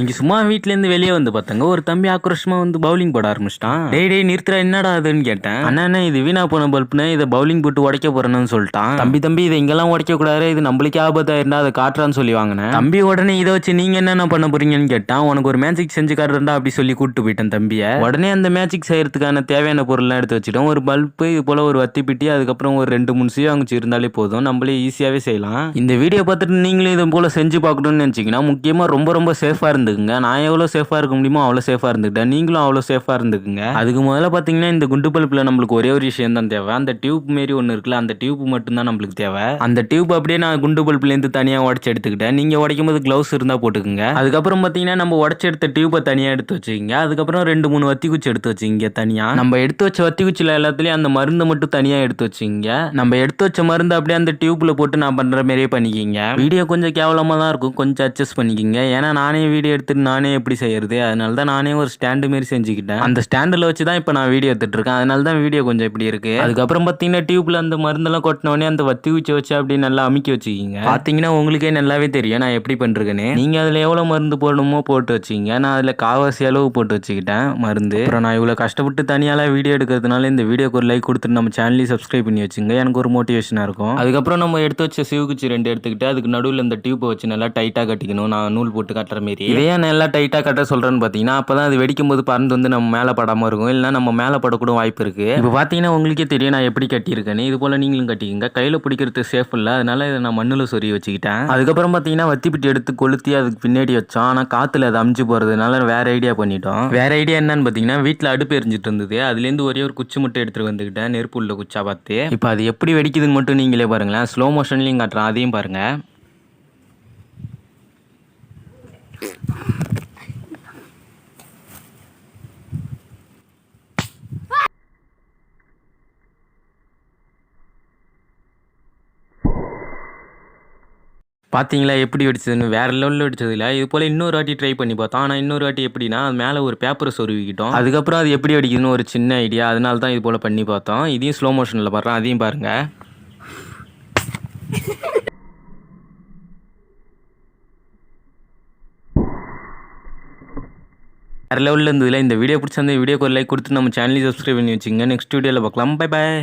நீங்க சும்மா வீட்ல இருந்து வெளியே வந்து பார்த்தாங்க. ஒரு தம்பி ஆக்ரோஷமா வந்து பவுலிங் போட ஆரம்பிச்சிட்டான். டே டே நிறுத்துற என்னடா அதுன்னு கேட்டேன். அண்ணா இது வீணா போன பல்ப்னு இதை பவுலிங் போட்டு உடைக்க போறேன்னு சொல்லிட்டான். தம்பி தம்பி இதை இங்கெல்லாம் உடைக்க கூடாது இது நம்மளுக்கே ஆபத்தா இருந்தா அதை காட்டுறான்னு சொல்லி வாங்கினேன். தம்பி உடனே இதை வச்சு நீங்க என்னென்ன பண்ண போறீங்கன்னு கேட்டான். உனக்கு ஒரு மேஜிக் செஞ்சு காட்டுறா அப்படி சொல்லி கூட்டு போயிட்டேன் தம்பியை. உடனே அந்த மேஜிக் செய்யறதுக்கான தேவையான பொருள்லாம் எடுத்து வச்சுட்டோம். ஒரு பல்ப்பு இது போல ஒரு வத்தி பிட்டி அதுக்கப்புறம் ஒரு ரெண்டு மூணு சீ அங்கே இருந்தாலே போதும். நம்மளே ஈஸியாவே செய்யலாம். இந்த வீடியோ பார்த்துட்டு நீங்களும் இது போல செஞ்சு பார்க்கணும்னு நினைச்சீங்கன்னா முக்கியமா ரொம்ப ரொம்ப சேஃபா இருந்துக்குங்க. நான் எவ்வளோ சேஃபா இருக்க முடியுமோ அவ்வளோ சேஃபா இருந்துக்கிட்டேன். நீங்களும் அவ்வளோ சேஃபா இருந்துக்குங்க. அதுக்கு முதல்ல பார்த்தீங்கன்னா இந்த குண்டு பல்பில் நம்மளுக்கு ஒரே ஒரு விஷயம் தான் தேவை. அந்த டியூப் மாரி ஒன்று இருக்குல்ல அந்த டியூப் மட்டும் தான் நம்மளுக்கு தேவை. அந்த டியூப் அப்படியே நான் குண்டு பல்ப்லேருந்து தனியாக உடச்சி எடுத்துக்கிட்டேன். நீங்கள் உடைக்கும் போது க்ளவுஸ் இருந்தால் போட்டுக்குங்க. அதுக்கப்புறம் பார்த்தீங்கன்னா நம்ம உடச்சி எடுத்த டியூப்பை தனியாக எடுத்து வச்சுக்கிங்க. அதுக்கப்புறம் ரெண்டு மூணு வத்தி குச்சி எடுத்து வச்சுக்கிங்க தனியாக நம்ம எடுத்து வச்ச வத்தி குச்சியில் எல்லாத்துலேயும் அந்த மருந்தை மட்டும் தனியாக எடுத்து வச்சுக்கிங்க. நம்ம எடுத்து வச்ச மருந்து அப்படியே அந்த டியூப்ல போட்டு நான் பண்ணுற மாதிரியே பண்ணிக்கிங்க. வீடியோ கொஞ்சம் கேவலமாக தான் இருக்கும். கொஞ்சம் அட்ஜஸ்ட் பண்ணிக்கிங்க. ஏன்னா நானே வீடியோ எடுத்துட்டு நானே எப்படி செய்யறது? அதனால தான் நானே ஒரு ஸ்டாண்டு மாரி செஞ்சுக்கிட்டேன். அந்த ஸ்டாண்டில் வச்சு தான் இப்போ நான் வீடியோ எடுத்துட்டு இருக்கேன் அதனால தான் வீடியோ கொஞ்சம் இப்படி இருக்கு. அதுக்கப்புறம் பார்த்தீங்கன்னா டியூப்ல அந்த மருந்தெல்லாம் கொட்டினோடனே அந்த வத்தி குச்சி வச்சு அப்படி நல்லா அமுக்கி வச்சுக்கிங்க. பார்த்தீங்கன்னா உங்களுக்கே நல்லாவே தெரியும். நான் எப்படி பண்ணுறேன்னு நீங்கள் அதில் எவ்வளோ மருந்து போடணுமோ போட்டு வச்சுக்கிங்க. நான் அதில் காவாசி அளவு போட்டு வச்சுக்கிட்டேன் மருந்து. அப்புறம் நான் இவ்வளோ கஷ்டப்பட்டு தனியாலாம் வீடியோ எடுக்கிறதுனால இந்த வீடியோக்கு ஒரு லைக் கொடுத்துட்டு நம்ம சேனலையும் சப்ஸ்கிரைப் பண்ணி வச்சுங்க. எனக்கு ஒரு மோட்டிவேஷனாக இருக்கும். அதுக்கப்புறம் நம்ம எடுத்து வச்ச சிவகுச்சி ரெண்டு எடுத்துக்கிட்டு அதுக்கு நடுவில் இந்த டியூப்பை வச்சு நல்லா டைட்டாக கட்டிக்கணும். நான் நூல் போட்டு கட்டுற மாரி. இதே ஏன் நல்லா டைட்டாக கட்ட சொல்கிறேன்னு பார்த்தீங்கன்னா அப்போ தான் அது வெடிக்கும் போது பறந்து வந்து நம்ம மேலே படாமல் இருக்கும். இல்லைனா நம்ம மேலே படக்கூட வாய்ப்பு இருக்குது இப்போ பார்த்தீங்கன்னா உங்களுக்கே தெரியும் நான் எப்படி கட்டியிருக்கேன்னு இது போல் நீங்களும் கட்டிக்கங்க. கையில் பிடிக்கிறது சேஃப் இல்லை. அதனால இதை நான் மண்ணில் சொருகி வச்சுக்கிட்டேன். அதுக்கப்புறம் பார்த்தீங்கன்னா வத்திப்பிட்டி எடுத்து கொளுத்தி அதுக்கு பின்னாடி வச்சோம். ஆனால் காற்றுல அது அமுச்சு போகிறதுனால வேற ஐடியா பண்ணிட்டோம். வேற ஐடியா என்னன்னு பார்த்தீங்கன்னா வீட்டில் அடுப்பு எரிஞ்சிட்டு இருந்தது. அதுலேருந்து ஒரே ஒரு குச்சி மட்டும் எடுத்துகிட்டு வந்துக்கிட்டேன். நெருப்பு உள்ள குச்சா பார்த்து. இப்போ அது எப்படி வெடிக்குதுன்னு மட்டும் நீங்களே பாருங்களேன். ஸ்லோ மோஷன்லையும் காட்டுறேன். அதையும் பாருங்கள் பார்த்தீங்களா எப்படி வெடிச்சதுன்னு? வேற லெவலில் வெடிச்சது இல்லை இது போல் இன்னொரு வாட்டி ட்ரை பண்ணி பார்த்தோம். ஆனால் இன்னொரு வாட்டி எப்படின்னா அது மேலே ஒரு பேப்பரை சொருவிக்கிட்டோம் அதுக்கப்புறம் அது எப்படி வெடிக்குதுன்னு ஒரு சின்ன ஐடியா அதனால தான் இது போல் பண்ணி பார்த்தோம். இதையும் ஸ்லோ மோஷனில் பாடுறோம் அதையும் பாருங்கள் வேறு லெவலில் இருந்ததில்ல இந்த வீடியோ பிடிச்சிருந்த வீடியோக்கு ஒரு லைக் கொடுத்து நம்ம சேனலையும் சப்ஸ்கிரைப் பண்ணி வச்சுங்க நெக்ஸ்ட் வீடியோவில் பார்க்கலாம். Bye bye